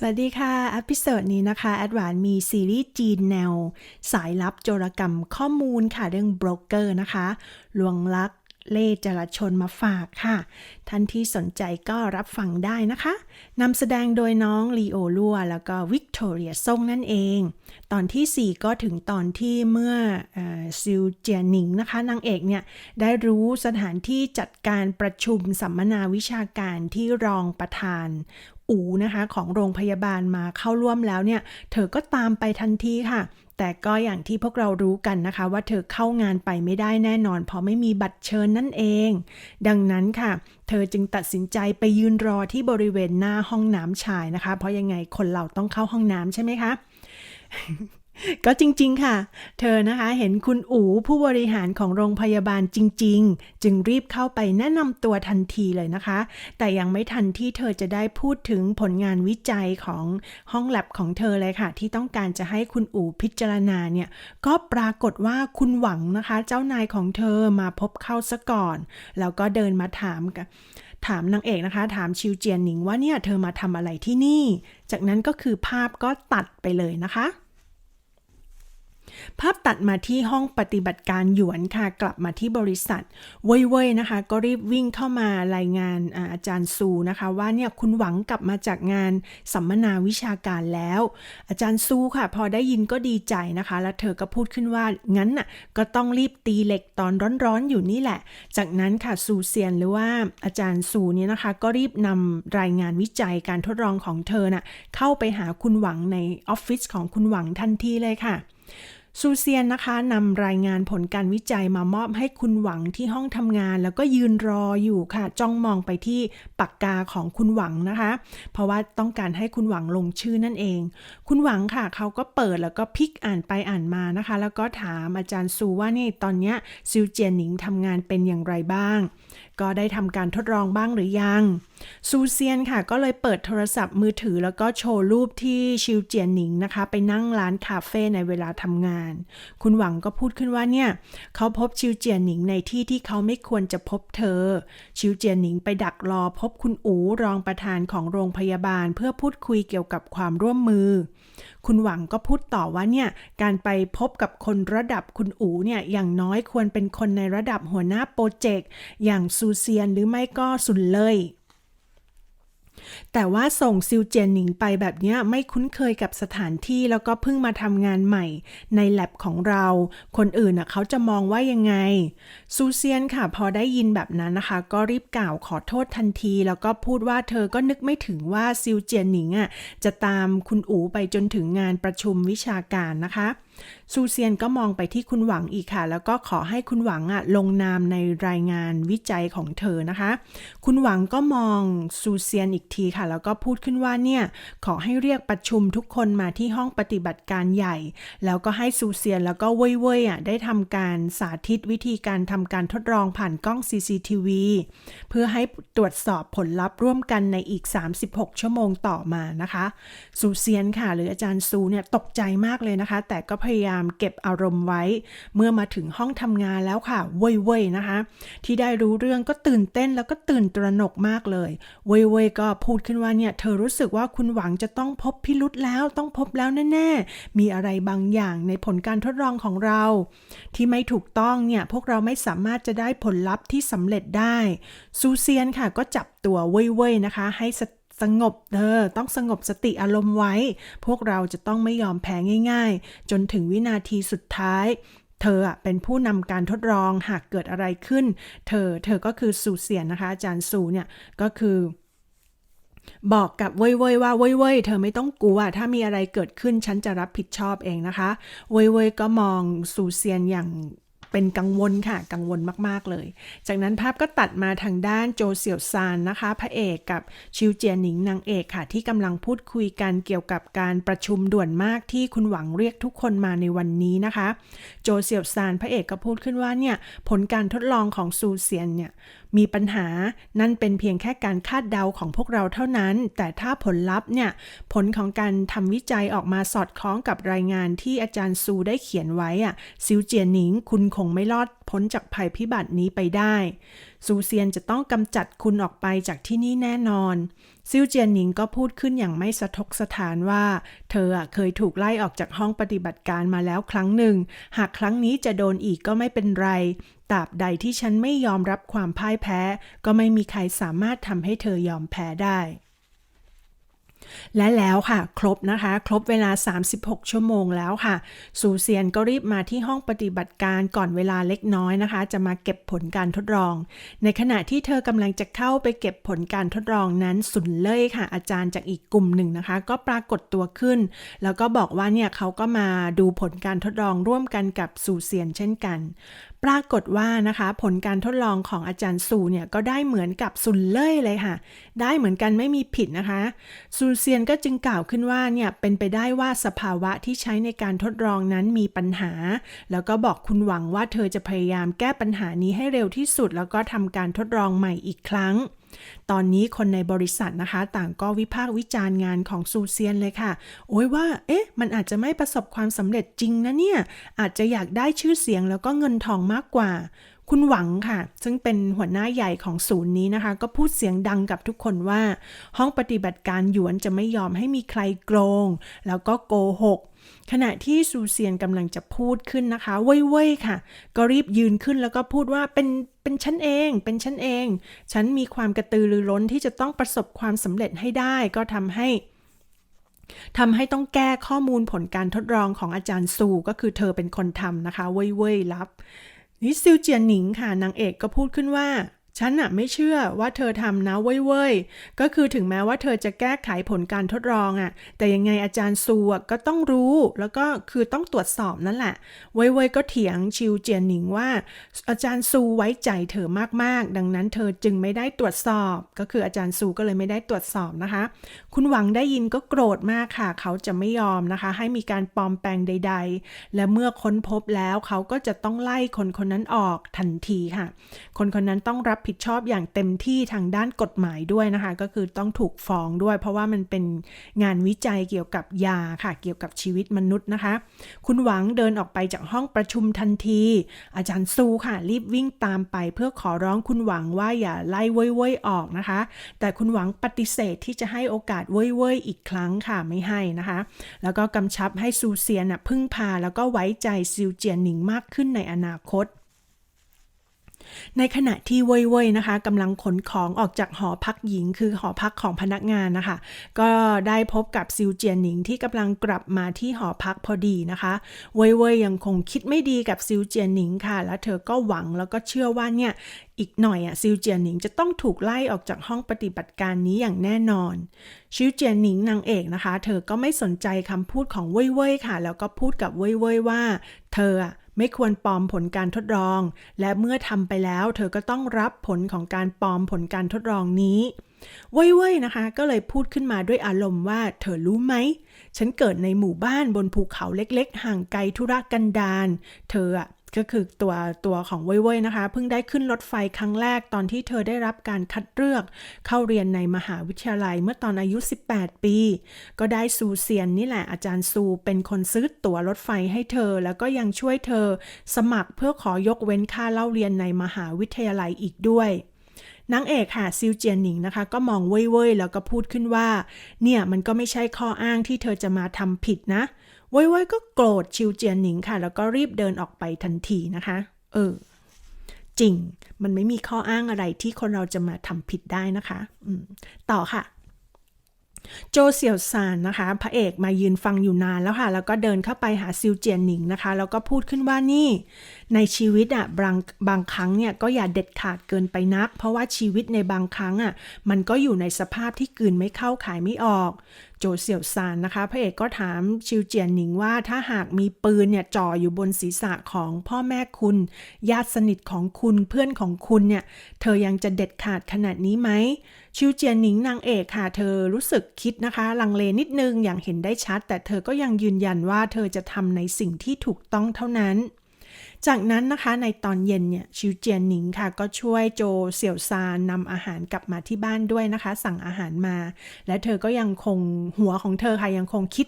สวัสดีค่ะอพิโซดนี้นะคะแอดวานมีซีรีส์จีนแนว สายลับโจรกรรมข้อมูลค่ะเรื่องโบรกเกอร์นะคะ ลวงลักเล่จราชนมาฝากค่ะ ท่านที่สนใจก็รับฟังได้นะคะ นำแสดงโดยน้องลีโอลัวแล้วก็วิกตอเรียซ่งนั่นเอง ตอนทีสี่4 ก็ถึงตอนที่เมื่ออซิวเจียหนิงนะคะนางเอกเนี่ย ได้รู้สถานที่จัดการประชุมสัมมนาวิชาการที่รองประธาน อูนะคะของโรงพยาบาลมาเข้าร่วมแล้วเนี่ย เธอก็ตามไปทันทีค่ะ แต่ก็อย่างที่พวกเรารู้กันนะคะ ว่าเธอเข้างานไปไม่ได้แน่นอน เพราะไม่มีบัตรเชิญนั่นเอง ดังนั้นค่ะ เธอจึงตัดสินใจไปยืนรอที่บริเวณหน้าห้องน้ำชายนะคะ เพราะยังไงคนเราต้องเข้าห้องน้ำใช่ไหมคะ ก็จริงๆค่ะ เธอนะคะเห็นคุณอู๋ผู้บริหารของโรงพยาบาลจริง ๆ จึงรีบเข้าไปแนะนำตัวทันทีเลยนะคะ แต่ยังไม่ทันที่เธอจะได้พูดถึงผลงานวิจัยของห้องแลบของเธอเลยค่ะ ที่ต้องการจะให้คุณอู๋พิจารณาเนี่ย ก็ปรากฏว่าคุณหวังนะคะ เจ้านายของเธอมาพบเข้าซะก่อน แล้วก็เดินมาถามกันถามนางเอกนะคะ ถามชิวเจียนหนิงว่าเนี่ยเธอมาทำอะไรที่นี่ จากนั้นก็คือภาพก็ตัดไปเลยนะคะ ภาพตัดมาที่ห้องปฏิบัติการหยวนค่ะ กลับมาที่บริษัท เว่ยๆนะคะ ก็รีบวิ่งเข้ามารายงานอาจารย์ซูนะคะ ว่าเนี่ยคุณหวังกลับมาจากงานสัมมนาวิชาการแล้ว อาจารย์ซูค่ะ พอได้ยินก็ดีใจนะคะ แล้วเธอก็พูดขึ้นว่างั้นน่ะก็ต้องรีบตีเหล็กตอนร้อนๆอยู่นี่แหละ จากนั้นค่ะซูเซียนหรือว่าอาจารย์ซูเนี่ยนะคะ ก็รีบนำรายงานวิจัยการทดลองของเธอน่ะเข้าไปหาคุณหวังในออฟฟิศของคุณหวังทันทีเลยค่ะ ซูเซียนนะคะนำรายงานผลการวิจัยมามอบให้คุณหวังที่ห้องทำงาน แล้วก็ยืนรออยู่ค่ะ จ้องมองไปที่ปากกาของคุณหวังนะคะ เพราะว่าต้องการให้คุณหวังลงชื่อนั่นเอง คุณหวังค่ะ เขาก็เปิดแล้วก็พลิกอ่านไปอ่านมานะคะ แล้วก็ถามอาจารย์ซูว่านี่ตอนเนี้ยซิวเจียนหนิงทำงานเป็นอย่างไรบ้าง ก็ได้ทำการทดลองบ้างหรือยัง ซูเซียนค่ะก็เลยเปิดโทรศัพท์มือถือแล้วก็โชว์รูปที่ชิวเจียนหนิงนะคะ ไปนั่งร้านคาเฟ่ในเวลาทำงาน คุณหวังก็พูดขึ้นว่าเนี่ย เขาพบชิวเจียนหนิงในที่ที่เขาไม่ควรจะพบเธอ ชิวเจียนหนิงไปดักรอพบคุณอูรองประธานของโรงพยาบาล เพื่อพูดคุยเกี่ยวกับความร่วมมือ คุณหวังก็พูดต่อว่าเนี่ยการไปพบกับคนระดับคุณอูเนี่ยอย่างน้อยควรเป็นคนในระดับหัวหน้าโปรเจกต์อย่างซูเซียนหรือไม่ก็สุนเลย แต่ว่าส่งซิวเจนหนิงไปแบบนี้ไม่คุ้นเคยกับสถานที่แล้วก็เพิ่งมาทำงานใหม่ในแลบของเรา คนอื่นนะเขาจะมองว่ายังไง ซูเซียนค่ะ พอได้ยินแบบนั้นนะคะ ก็รีบกล่าวขอโทษทันที แล้วก็พูดว่าเธอก็นึกไม่ถึงว่าซิวเจียนหนิงอะจะตามคุณอูไปจนถึงงานประชุมวิชาการนะคะ ซูเซียนก็มองไปที่คุณหวังอีกค่ะ แล้วก็ขอให้คุณหวังอะลงนามในรายงานวิจัยของเธอนะคะ คุณหวังก็มองซูเซียนอีกทีค่ะ แล้วก็พูดขึ้นว่าเนี่ยขอให้เรียกประชุมทุกคนมาที่ห้องปฏิบัติการใหญ่ แล้วก็ให้ซูเซียนแล้วก็เว่ยเว่ยอะได้ทำการสาธิตวิธีการทำการทดลองผ่านกล้อง CCTV เพื่อให้ตรวจสอบผลลัพธ์ร่วมกันในอีก 36 ชั่วโมงต่อมานะคะซูเซียนค่ะ หรืออาจารย์ซูเนี่ยตกใจมากเลยนะคะ แต่ก็พยายามเก็บอารมณ์ไว้ เมื่อมาถึงห้องทำงานแล้วค่ะเว่ยเว่ยๆนะคะ ที่ได้รู้เรื่องก็ตื่นเต้นแล้วก็ตื่นตระหนกมากเลยเว่ยเว่ยๆก็พูดขึ้นว่าเนี่ยเธอรู้สึกว่าคุณหวังจะต้องพบพิรุธแล้วต้องพบแล้วแน่ๆมีอะไรบางอย่างในผลการทดลองของเรา ที่ไม่ถูกต้องเนี่ยพวกเราไม่สามารถจะได้ผลลัพธ์ที่สำเร็จได้ซูเซียนค่ะก็จับตัวเว่ยๆนะคะ ให้ส สงบเธอต้องสงบสติอารมณ์ไว้ พวกเราจะต้องไม่ยอมแพ้ง่ายๆ จนถึงวินาทีสุดท้าย เธออะเป็นผู้นำการทดลองหากเกิดอะไรขึ้น เธอเธอก็คือซูเซียนนะคะ อาจารย์ซูเนี่ยก็คือบอกกับเว่ยเว่ยว่าเว่ยเว่ยเธอไม่ต้องกลัวถ้ามีอะไรเกิดขึ้นฉันจะรับผิดชอบเองนะคะ เว่ยเว่ยก็มองซูเซียนอย่าง เป็นกังวลค่ะ กังวลมากๆเลย จากนั้นภาพก็ตัดมาทางด้านโจเสี่ยวซานนะคะ พระเอกกับชิวเจียหนิงนางเอกค่ะ ที่กำลังพูดคุยกันเกี่ยวกับการประชุมด่วนมากที่คุณหวังเรียกทุกคนมาในวันนี้นะคะ โจเสี่ยวซานพระเอกก็พูดขึ้นว่าเนี่ยผลการทดลองของซูเซียนเนี่ยมีปัญหานั่นเป็นเพียงแค่การคาดเดาของพวกเราเท่านั้น แต่ถ้าผลลัพธ์เนี่ยผลของการทำวิจัยออกมาสอดคล้องกับรายงานที่อาจารย์ซูได้เขียนไว้อะซิวเจียหนิงคุณคคงไม่รอดพ้นจากภัยพิบัตินี้ไปได้ ซูเซียนจะต้องกำจัดคุณออกไปจากที่นี่แน่นอน ซิวเจียนหนิงก็พูดขึ้นอย่างไม่สะทกสถานว่า เธอเคยถูกไล่ออกจากห้องปฏิบัติการมาแล้วครั้งหนึ่ง หากครั้งนี้จะโดนอีกก็ไม่เป็นไรตราบใดที่ฉันไม่ยอมรับความพ่ายแพ้ ก็ไม่มีใครสามารถทำให้เธอยอมแพ้ได้ และแล้วค่ะ ครบนะคะ ครบเวลา 36 ชั่วโมงแล้วค่ะซูเซียนก็รีบมาที่ห้องปฏิบัติการก่อนเวลาเล็กน้อยนะคะ จะมาเก็บผลการทดลอง ในขณะที่เธอกำลังจะเข้าไปเก็บผลการทดลองนั้นสุนเล่ยค่ะ อาจารย์จากอีกกลุ่มหนึ่งนะคะ ก็ปรากฏตัวขึ้น แล้วก็บอกว่าเนี่ยเขาก็มาดูผลการทดลองร่วมกันกับซูเซียนเช่นกัน ปรากฏว่านะคะ ผลการทดลองของอาจารย์ซูเนี่ยก็ได้เหมือนกับซุนเล่ยเลยค่ะ ได้เหมือนกันไม่มีผิดนะคะซูเซียนก็จึงกล่าวขึ้นว่าเนี่ยเป็นไปได้ว่าสภาวะที่ใช้ในการทดลองนั้นมีปัญหา แล้วก็บอกคุณหวังว่าเธอจะพยายามแก้ปัญหานี้ให้เร็วที่สุด แล้วก็ทำการทดลองใหม่อีกครั้ง ตอนนี้คนในบริษัทนะคะ ต่างก็วิพากษ์วิจารณ์งานของซูเซียนเลยค่ะ โอ้ยว่า เอ๊ะ มันอาจจะไม่ประสบความสำเร็จจริงนะเนี่ย อาจจะอยากได้ชื่อเสียงแล้วก็เงินทองมากกว่าคุณหวังค่ะ ซึ่งเป็นหัวหน้าใหญ่ของศูนย์นี้นะคะ ก็พูดเสียงดังกับทุกคนว่า ห้องปฏิบัติการหยวนจะไม่ยอมให้มีใครโกง แล้วก็โกหก ขณะที่ซูเซียนกำลังจะพูดขึ้นนะคะเว่ยๆค่ะ ก็รีบยืนขึ้นแล้วก็พูดว่าเป็นเป็นฉันเอง เป็นฉันเอง ฉันมีความกระตือรือร้นที่จะต้องประสบความสำเร็จให้ได้ ก็ทำให้ทำให้ต้องแก้ข้อมูลผลการทดลองของอาจารย์ซูก็คือเธอเป็นคนทำนะคะ เว่ยๆรับ นี่ซิวเจียนหนิงค่ะนางเอกก็พูดขึ้นว่า ฉันน่ะไม่เชื่อว่าเธอทำนะเว่ยๆ ก็คือถึงแม้ว่าเธอจะแก้ไขผลการทดลองอะ่ะ แต่ยังไงอาจารย์ซูก็ต้องรู้ แล้วก็คือต้องตรวจสอบนั่นแหละ เว่ยๆ ก็เถียงชิวเจียนหนิงว่า อาจารย์ซูไว้ใจเธอมากๆ ดังนั้นเธอจึงไม่ได้ตรวจสอบ ก็คืออาจารย์ซูก็เลยไม่ได้ตรวจสอบนะคะ คุณหวังได้ยินก็โกรธมากค่ะ เขาจะไม่ยอมนะคะ ให้มีการปลอมแปลงใด ๆ และเมื่อค้นพบแล้วเขาก็จะต้องไล่คนคนนั้นออกทันทีค่ะ คนคนนั้นต้องรับผิดชอบอย่างเต็มที่ทางด้านกฎหมายด้วยนะคะ ก็คือต้องถูกฟ้องด้วย เพราะว่ามันเป็นงานวิจัยเกี่ยวกับยาค่ะ เกี่ยวกับชีวิตมนุษย์นะคะ คุณหวังเดินออกไปจากห้องประชุมทันที อาจารย์ซูค่ะ รีบวิ่งตามไป เพื่อขอร้องคุณหวังว่าอย่าไล่เว่ยๆออกนะคะ แต่คุณหวังปฏิเสธที่จะให้โอกาสเว่ยๆอีกครั้งค่ะไม่ให้นะคะ แล้วก็กำชับให้ซูเซียนน่ะพึ่งพาแล้วก็ไว้ใจซิวเจียนหนิงมากขึ้นในอนาคต ในขณะที่เว่ยๆนะคะกำลังขนของออกจากหอพักหญิง คือหอพักของพนักงานนะคะ ก็ได้พบกับซิวเจียนหนิงที่กำลังกลับมาที่หอพักพอดีนะคะเว่ยๆยังคงคิดไม่ดีกับซิวเจียนหนิงค่ะ แล้วเธอก็หวังแล้วก็เชื่อว่าเนี่ยอีกหน่อยอะซิวเจียนหนิงจะต้องถูกไล่ออกจากห้องปฏิบัติการนี้อย่างแน่นอนชิวเจียนหนิงนางเอกนะคะ เธอก็ไม่สนใจคำพูดของเว่ยๆค่ะ แล้วก็พูดกับเว่ยๆว่า เธออะ ไม่ควรปลอมผลการทดลอง และเมื่อทำไปแล้ว เธอก็ต้องรับผลของการปลอมผลการทดลองนี้เว้ยๆนะคะ ก็เลยพูดขึ้นมาด้วยอารมณ์ว่าเธอรู้ไหม ฉันเกิดในหมู่บ้านบนภูเขาเล็กๆ ห่างไกลธุรกันดารเธออะ ก็คือตัวตัวของเว่ยนะคะ เพิ่งได้ขึ้นรถไฟครั้งแรกตอนที่เธอได้รับการคัดเลือก เข้าเรียนในมหาวิทยาลัยเมื่อตอนอายุ 18 ปี ก็ได้ซูเซียนนี่แหละอาจารย์ซูเป็นคนซื้อตั๋วรถไฟให้เธอ แล้วก็ยังช่วยเธอสมัครเพื่อขอยกเว้นค่าเล่าเรียนในมหาวิทยาลัยอีกด้วยนางเอกค่ะซิวเจียนหนิงนะคะก็มองเว่ยๆแล้วก็พูดขึ้นว่า เนี่ยมันก็ไม่ใช่ข้ออ้างที่เธอจะมาทำผิดนะเว่ยๆก็โกรธชิวเจียนหนิงค่ะ แล้วก็รีบเดินออกไปทันทีนะคะ เออ จริง มันไม่มีข้ออ้างอะไรที่คนเราจะมาทำผิดได้นะคะอืมต่อค่ะ โจเสี่ยวซานนะคะ พระเอกมายืนฟังอยู่นานแล้วค่ะ แล้วก็เดินเข้าไปหาซิวเจียนหนิงนะคะ แล้วก็พูดขึ้นว่านี่ ในชีวิตอะบางบางครั้งเนี่ยก็อย่าเด็ดขาดเกินไปนัก เพราะว่าชีวิตในบางครั้งอะมันก็อยู่ในสภาพที่กืนไม่เข้าขายไม่ออก โจเสี่ยวซานนะคะ พระเอกก็ถามชิวเจียนหนิงว่าถ้าหากมีปืนเนี่ยจ่ออยู่บนศีรษะของพ่อแม่คุณ ญาติสนิทของคุณเพื่อนของคุณเนี่ย เธอยังจะเด็ดขาดขนาดนี้ไหมชิวเจียนหนิงนางเอกค่ะ เธอรู้สึกคิดนะคะ ลังเลนิดนึงอย่างเห็นได้ชัด แต่เธอก็ยังยืนยันว่าเธอจะทำในสิ่งที่ถูกต้องเท่านั้น จากนั้นนะคะในตอนเย็นเนี่ยชิวเจียนหนิงค่ะ ก็ช่วยโจเสี่ยวซานนำอาหารกลับมาที่บ้านด้วยนะคะ สั่งอาหารมา และเธอก็ยังคงหัวของเธอค่ะยังคงคิด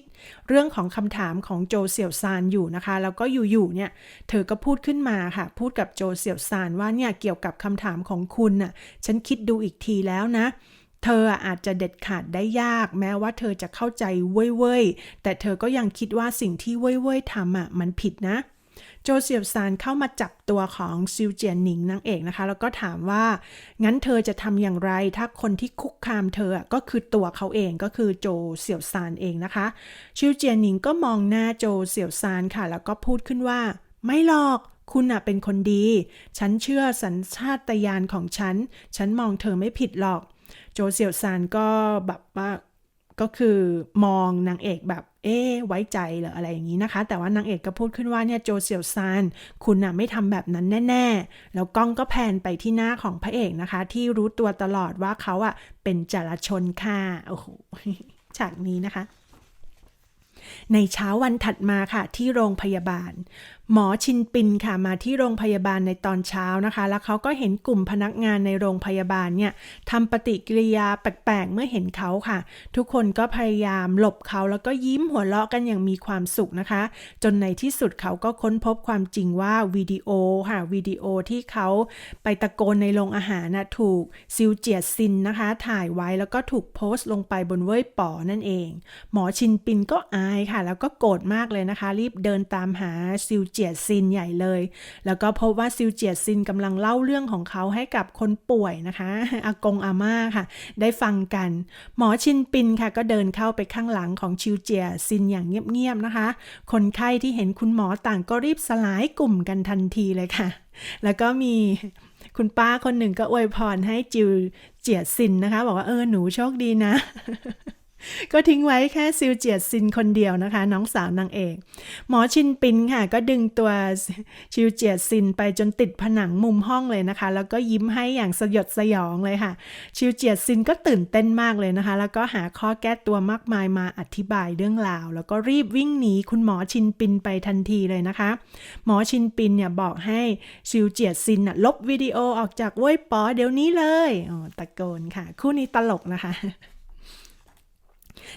เรื่องของคำถามของโจเสี่ยวซานอยู่นะคะ แล้วก็อยู่ๆเนี่ยเธอก็พูดขึ้นมาค่ะ พูดกับโจเสี่ยวซานว่าเนี่ยเกี่ยวกับคำถามของคุณน่ะฉันคิดดูอีกทีแล้วนะเธออาจจะเด็ดขาดได้ยากแม้ว่าเธอจะเข้าใจเว่ยๆแต่เธอก็ยังคิดว่าสิ่งที่เว่ยๆทำอะมันผิดนะ โจเซียบซานเข้ามาจับตัวของซิวเจียนหนิงนางเอกนะคะ แล้วก็ถามว่า งั้นเธอจะทำอย่างไร ถ้าคนที่คุกคามเธอก็คือตัวเขาเองก็คือโจเสี่ยวซานเองนะคะ ซิวเจียนหนิงก็มองหน้าโจเสี่ยวซานค่ะ แล้วก็พูดขึ้นว่า ไม่หรอกคุณน่ะเป็นคนดี ฉันเชื่อสัญชาตญาณของฉัน ฉันมองเธอไม่ผิดหรอก โจเสี่ยวซานก็แบบว่าก็คือมองนางเอกแบบ เอ๊ไว้ใจเหรออะไรอย่างนี้นะคะ แต่ว่านางเอกก็พูดขึ้นว่าเนี่ยโจเซียวซานคุณน่ะไม่ทำแบบนั้นแน่ ๆ แล้วกล้องก็แพนไปที่หน้าของพระเอกนะคะ ที่รู้ตัวตลอดว่าเขาอะเป็นจารชนค่ะโอ้โหฉากนี้นะคะในเช้าวันถัดมาค่ะที่โรงพยาบาล หมอชินปินค่ะมาที่โรงพยาบาลในตอนเช้านะคะ แล้วเขาก็เห็นกลุ่มพนักงานในโรงพยาบาลเนี่ยทำปฏิกิริยาแปลกๆ เมื่อเห็นเขาค่ะ ทุกคนก็พยายามหลบเขาแล้วก็ยิ้มหัวเราะกันอย่างมีความสุขนะคะ จนในที่สุดเขาก็ค้นพบความจริงว่าวิดีโอค่ะวิดีโอที่เขาไปตะโกนในโรงอาหารนะถูกซิวเจียซินนะคะ ถ่ายไว้แล้วก็ถูกโพสต์ลงไปบนเว่ยป๋อนั่นเอง หมอชินปินก็อายค่ะ แล้วก็โกรธมากเลยนะคะ รีบเดินตามหาซิวเจีียซินใหญ่เลย แล้วก็พบว่าซิวเจียซินกำลังเล่าเรื่องของเขาให้กับคนป่วยนะคะอากงอาม่าค่ะ ได้ฟังกัน หมอชินปินค่ะ ก็เดินเข้าไปข้างหลังของชิวเจียซินอย่างเงียบๆนะคะ คนไข้ที่เห็นคุณหมอต่างก็รีบสลายกลุ่มกันทันทีเลยค่ะ แล้วก็มีคุณป้าคนหนึ่งก็อวยพรให้จิวเจียซินนะคะ บอกว่าเออหนูโชคดีนะ ก็ทิ้งไว้แค่ซิวเจียซินคนเดียวนะคะ น้องสาวนางเอก หมอชินปินค่ะ ก็ดึงตัวชิวเจียซินไปจนติดผนังมุมห้องเลยนะคะ แล้วก็ยิ้มให้อย่างสยดสยองเลยค่ะชิวเจียซินก็ตื่นเต้นมากเลยนะคะ แล้วก็หาข้อแก้ตัวมากมายมาอธิบายเรื่องราว แล้วก็รีบวิ่งหนีคุณหมอชินปินไปทันทีเลยนะคะ หมอชินปินเนี่ยบอกให้ชิวเจียซินลบวิดีโอออกจากเว้ยป๋อเดี๋ยวนี้เลยอ๋อตะโกนค่ะ คู่นี้ตลกนะคะ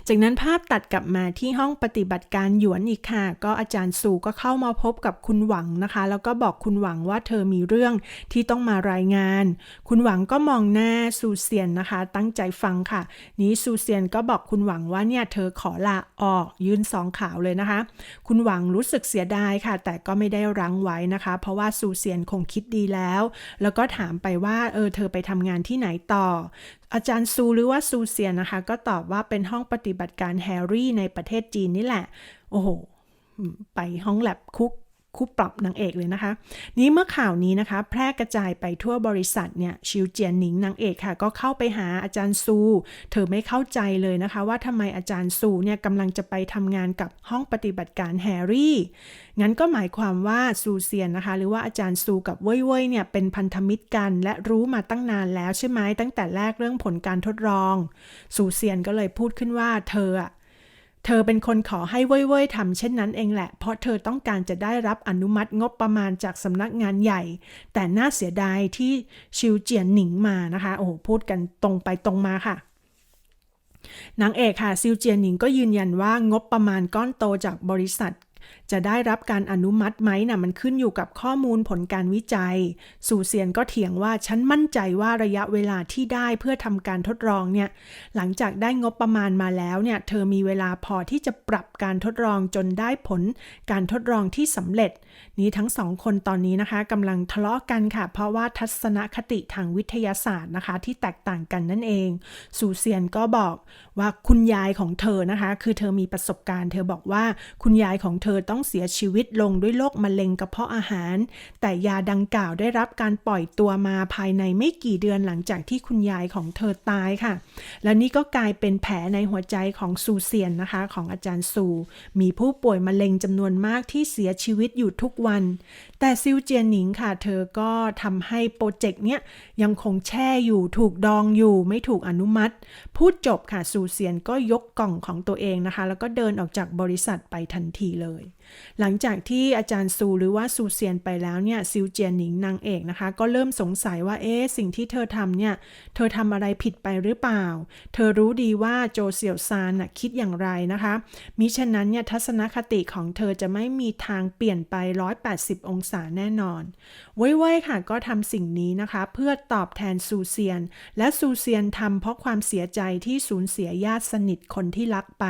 จากนั้นภาพตัดกลับมาที่ห้องปฏิบัติการหยวนอีกค่ะ ก็อาจารย์สูก็เข้ามาพบกับคุณหวังนะคะ แล้วก็บอกคุณหวังว่าเธอมีเรื่องที่ต้องมารายงาน คุณหวังก็มองหน้าซูเซียนนะคะ ตั้งใจฟังค่ะ นี้ซูเซียนก็บอกคุณหวังว่าเนี่ยเธอขอลาออกยื่นสองขาวเลยนะคะ คุณหวังรู้สึกเสียดายค่ะ แต่ก็ไม่ได้รั้งไว้นะคะ เพราะว่าซูเซียนคงคิดดีแล้ว แล้วก็ถามไปว่าเออเธอไปทำงานที่ไหนต่อ อาจารย์ซูหรือว่าซูเซียนนะคะ ก็ตอบว่าเป็นห้องปฏิบัติการแฮร์รี่ในประเทศจีนนี่แหละ โอ้โห ไปห้องแลบคุก คู่ปรับนางเอกเลยนะคะ นี้เมื่อข่าวนี้นะคะ แพร่กระจายไปทั่วบริษัทเนี่ยชิวเจียนหนิงนางเอกค่ะ ก็เข้าไปหาอาจารย์ซู เธอไม่เข้าใจเลยนะคะ ว่าทำไมอาจารย์ซูเนี่ยกำลังจะไปทำงานกับห้องปฏิบัติการแฮร์รี่ งั้นก็หมายความว่าซูเซียนนะคะ หรือว่าอาจารย์ซูกับเว่ยเว่ยเนี่ยเป็นพันธมิตรกัน และรู้มาตั้งนานแล้วใช่ไหมตั้งแต่แรกเรื่องผลการทดลองซูเซียนก็เลยพูดขึ้นว่าเธออะ เธอเป็นคนขอให้เว่ยเว่ยทำเช่นนั้นเองแหละ เพราะเธอต้องการจะได้รับอนุมัติงบประมาณจากสำนักงานใหญ่ แต่น่าเสียดายที่ชิวเจียนหนิงมานะคะ โอ้โห พูดกันตรงไปตรงมาค่ะนางเอกค่ะซิวเจียนหนิงก็ยืนยันว่างบประมาณก้อนโตจากบริษัท จะได้รับการอนุมัติไหมนะ่ะมันขึ้นอยู่กับข้อมูลผลการวิจัย สูเซียนก็เถียงว่าฉันมั่นใจว่าระยะเวลาที่ได้เพื่อทำการทดลองเนี่ยหลังจากได้งบประมาณมาแล้วเนี่ยเธอมีเวลาพอที่จะปรับการทดลองจนได้ผลการทดลองที่สำเร็จ นี้ทั้งสองคนตอนนี้นะคะกำลังทะเลาะกันค่ะ เพราะว่าทัศนคติทางวิทยาศาสตร์นะคะ ที่แตกต่างกันนั่นเอง สูเซียนก็บอกว่าคุณยายของเธอนะคะ คือเธอมีประสบการณ์ เธอบอกว่าคุณยายของเธอต้องเสียชีวิตลงด้วยโรคมะเร็งกระเพาะอาหาร แต่ยาดังกล่าวได้รับการปล่อยตัวมาภายในไม่กี่เดือนหลังจากที่คุณยายของเธอตายค่ะ และนี่ก็กลายเป็นแผลในหัวใจของซูเซียนนะคะ ของอาจารย์ซู มีผู้ป่วยมะเร็งจำนวนมากที่เสียชีวิตอยู่ทุกวัน แต่ซิวเจียนหนิงค่ะ เธอก็ทำให้โปรเจกต์เนี้ยยังคงแช่อยู่ถูกดองอยู่ไม่ถูกอนุมัติ พูดจบค่ะซูเซียนก็ยกกล่องของตัวเองนะคะ แล้วก็เดินออกจากบริษัทไปทันทีเลยหลังจากที่อาจารย์ซูหรือว่าซูเซียนไปแล้วเนี่ยซิวเจียนหนิงนางเอกนะคะ ก็เริ่มสงสัยว่าเอ๊ะสิ่งที่เธอทำเนี่ย เธอทำอะไรผิดไปหรือเปล่า เธอรู้ดีว่าโจเสี่ยวซานน่ะคิดอย่างไรนะคะ มิฉะนั้นเนี่ยทัศนคติของเธอจะไม่มีทางเปลี่ยนไป 180 องศาแน่นอนเว่ยๆค่ะก็ทำสิ่งนี้นะคะ เพื่อตอบแทนซูเซียน และซูเซียนทำเพราะความเสียใจที่สูญเสียญาติสนิทคนที่รักไป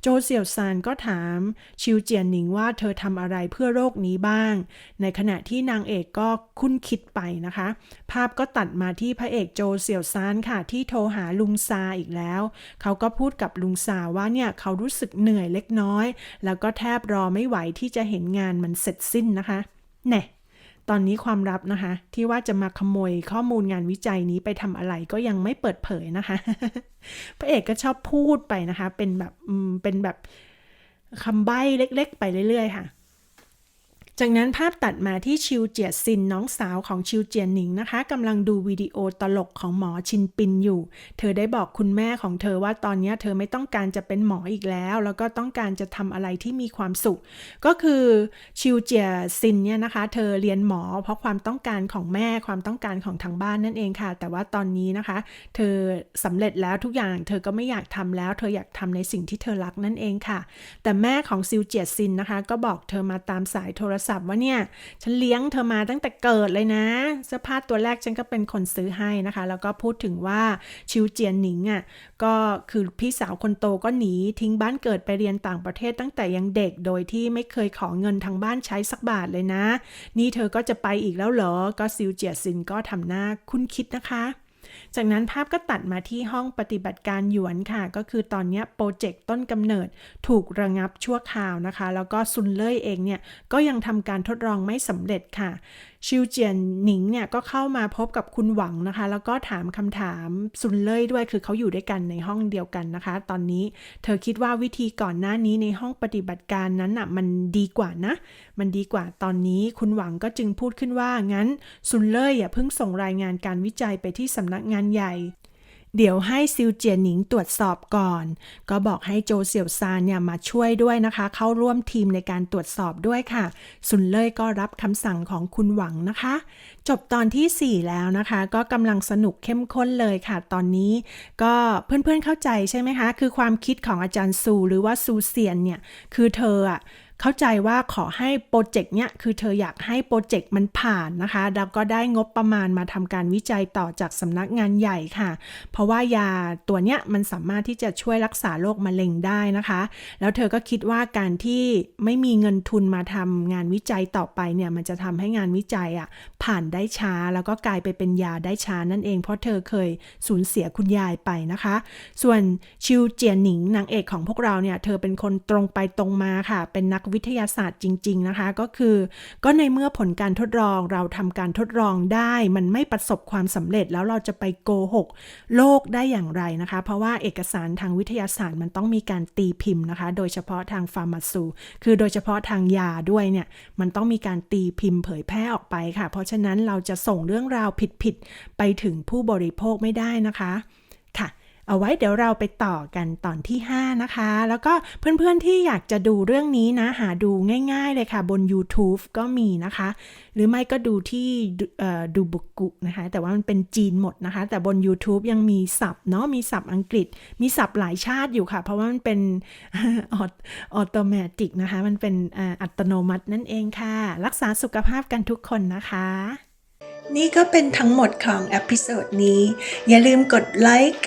โจเสี่ยวซานก็ถามชิวเจียนหนิงว่าเธอทำอะไรเพื่อโรคนี้บ้าง ในขณะที่นางเอกก็คุ้นคิดไปนะคะ ภาพก็ตัดมาที่พระเอกโจเสี่ยวซานค่ะที่โทรหาลุงซาอีกแล้ว เขาก็พูดกับลุงซาว่าเนี่ยเขารู้สึกเหนื่อยเล็กน้อย แล้วก็แทบรอไม่ไหวที่จะเห็นงานมันเสร็จสิ้นนะคะแน่ตอนนี้ความลับนะคะ ที่ว่าจะมาขโมยข้อมูลงานวิจัยนี้ไปทำอะไรก็ยังไม่เปิดเผยนะคะ พระเอกก็ชอบพูดไปนะคะ เป็นแบบเป็นแบบ คำใบ้เล็ก ๆ ไปเรื่อย ๆ ค่ะ จากนั้นภาพตัดมาที่ชิวเจียซินน้องสาวของชิวเจียนหนิงนะคะกำลังดูวิดีโอตลกของหมอชินปินอยู่ เธอได้บอกคุณแม่ของเธอว่าตอนนี้เธอไม่ต้องการจะเป็นหมออีกแล้ว แล้วก็ต้องการจะทำอะไรที่มีความสุข ก็คือชิวเจียซินเนี่ยนะคะ เธอเรียนหมอเพราะความต้องการของแม่ความต้องการของทางบ้านนั่นเองค่ะ แต่ว่าตอนนี้นะคะ เธอสำเร็จแล้วทุกอย่าง เธอก็ไม่อยากทำแล้ว เธออยากทำในสิ่งที่เธอรักนั่นเองค่ะ แต่แม่ของซิวเจียซินนะคะ ก็บอกเธอมาตามสายโทรศัพท์ว่าเนี่ยฉันเลี้ยงเธอมาตั้งแต่เกิดเลยนะ เสื้อผ้าตัวแรกฉันก็เป็นคนซื้อให้นะคะ แล้วก็พูดถึงว่าชิวเจียนหนิงอะก็คือพี่สาวคนโตก็หนีทิ้งบ้านเกิดไปเรียนต่างประเทศตั้งแต่ยังเด็กโดยที่ไม่เคยขอเงินทางบ้านใช้สักบาทเลยนะ นี่เธอก็จะไปอีกแล้วเหรอก็ซิวเจียซินก็ทำหน้าคุ้นคิดนะคะ จากนั้นภาพก็ตัดมาที่ห้องปฏิบัติการหยวนค่ะ ก็คือตอนนี้โปรเจกต์ต้นกำเนิดถูกระงับชั่วคราวนะคะ แล้วก็ซุนเล่ยเองเนี่ยก็ยังทำการทดลองไม่สำเร็จค่ะชิวเจียนหนิงเนี่ยก็เข้ามาพบกับคุณหวังนะคะ แล้วก็ถามคำถามซุนเล่ยด้วยคือเขาอยู่ด้วยกันในห้องเดียวกันนะคะ ตอนนี้เธอคิดว่าวิธีก่อนหน้านี้ในห้องปฏิบัติการนั้นอะมันดีกว่านะ มันดีกว่าตอนนี้คุณหวังก็จึงพูดขึ้นว่างั้นซุนเล่ยอย่าเพิ่งส่งรายงานการวิจัยไปที่สำนักงานใหญ่ เดี๋ยวให้ซิวเจียนหนิงตรวจสอบก่อน ก็บอกให้โจเสี่ยวซานเนี่ยมาช่วยด้วยนะคะ เข้าร่วมทีมในการตรวจสอบด้วยค่ะซุนเล่ยก็รับคำสั่งของคุณหวังนะคะ จบตอนที่ 4 แล้วนะคะ ก็กำลังสนุกเข้มข้นเลยค่ะ ตอนนี้ก็เพื่อนๆเข้าใจใช่ไหมคะ คือความคิดของอาจารย์ซูหรือว่าซูเซียนเนี่ย คือเธออะ เข้าใจว่าขอให้โปรเจกต์เนี่ยคือเธออยากให้โปรเจกต์มันผ่านนะคะ แล้วก็ได้งบประมาณมาทำการวิจัยต่อจากสำนักงานใหญ่ค่ะ เพราะว่ายาตัวเนี้ยมันสามารถที่จะช่วยรักษาโรคมะเร็งได้นะคะ แล้วเธอก็คิดว่าการที่ไม่มีเงินทุนมาทำงานวิจัยต่อไปเนี่ยมันจะทำให้งานวิจัยอะผ่านได้ช้าแล้วก็กลายไปเป็นยาได้ช้านั่นเอง เพราะเธอเคยสูญเสียคุณยายไปนะคะ ส่วนชิวเจียนหนิงนางเอกของพวกเราเนี่ยเธอเป็นคนตรงไปตรงมาค่ะ เป็นนักวิทยาศาสตร์จริง ๆ นะคะ ก็คือ ก็ในเมื่อผลการทดลองเราทำการทดลองได้ มันไม่ประสบความสำเร็จแล้วเราจะไปโกหกโลกได้อย่างไรนะคะ เพราะว่าเอกสารทางวิทยาศาสตร์มันต้องมีการตีพิมพ์นะคะ โดยเฉพาะทางฟาร์มาซูคือโดยเฉพาะทางยาด้วยเนี่ยมันต้องมีการตีพิมพ์เผยแพร่ออกไปค่ะ เพราะฉะนั้นเราจะส่งเรื่องราวผิดๆไปถึงผู้บริโภคไม่ได้นะคะค่ะ เอาไว้เดี๋ยวเราไปต่อกันตอนที่ 5 นะคะ แล้วก็เพื่อนๆที่อยากจะดูเรื่องนี้นะ หาดูง่ายๆเลยค่ะ บน YouTube ก็มีนะคะ หรือไม่ก็ดูที่ดูบุกุนะคะ แต่ว่ามันเป็นจีนหมดนะคะ แต่บน YouTube ยังมีศัพท์เนาะมีศัพท์อังกฤษ มีศัพท์หลายชาติอยู่ค่ะ เพราะว่ามันเป็นออโตเมติกนะคะ มันเป็นอ,อัตโนมัตินั่นเองค่ะ รักษาสุขภาพกันทุกคนนะคะนี่ก็เป็นทั้งหมดของเอพิโซดนี้ อย่าลืมกดไลค์